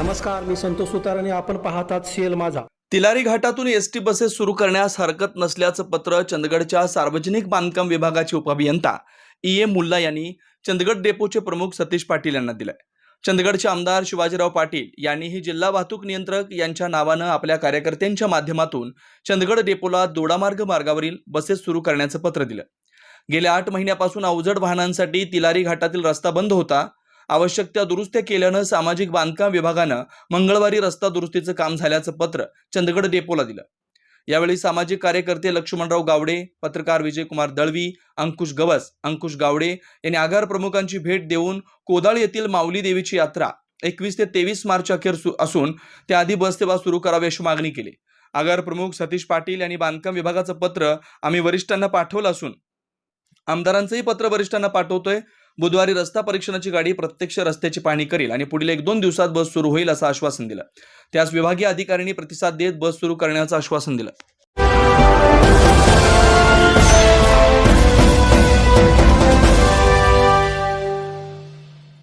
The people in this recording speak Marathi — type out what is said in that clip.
नमस्कार मी संतोष सुतार आणि आपण पाहतात सीएल माझा. तिलारी घाटातून एस टी बसेस सुरू करण्यास हरकत नसल्याचं पत्र चंदगडच्या सार्वजनिक बांधकाम विभागाचे उपअभियंता ई. एम मुल्ला यांनी चंदगड डेपोचे प्रमुख सतीश पाटील यांना दिलंय. चंदगडचे आमदार शिवाजीराव पाटील यांनीही जिल्हा वाहतूक नियंत्रक यांच्या नावानं आपल्या कार्यकर्त्यांच्या माध्यमातून चंदगड डेपोला दोडामार्ग मार्गावरील बसेस सुरू करण्याचं पत्र दिलं. गेल्या आठ महिन्यापासून अवजड वाहनांसाठी तिलारी घाटातील रस्ता बंद होता. आवश्यक त्या दुरुस्त्या केल्यानं सामाजिक बांधकाम विभागानं मंगळवारी रस्ता दुरुस्तीचं काम झाल्याचं पत्र चंदगड डेपोला दिलं. यावेळी सामाजिक कार्यकर्ते लक्ष्मणराव गावडे पत्रकार विजयकुमार दळवी अंकुश गवस अंकुश गावडे यांनी आगार प्रमुखांची भेट देऊन कोदाळ येथील माऊली देवीची यात्रा एकवीस ते तेवीस मार्च अखेर सु असून त्याआधी बस सेवा सुरू करावी अशी मागणी केली. आगार प्रमुख सतीश पाटील यांनी बांधकाम विभागाचं पत्र आम्ही वरिष्ठांना पाठवलं असून आमदारांचंही पत्र वरिष्ठांना पाठवतोय. बुधवारी रस्ता परीक्षणाची गाडी प्रत्यक्ष रस्त्याची पाहणी करेल आणि पुढील एक दोन दिवसात बस सुरू होईल असं आश्वासन दिलं. त्यास विभागीय अधिकाऱ्यांनी प्रतिसाद देत बस सुरू करण्याचं आश्वासन दिलं.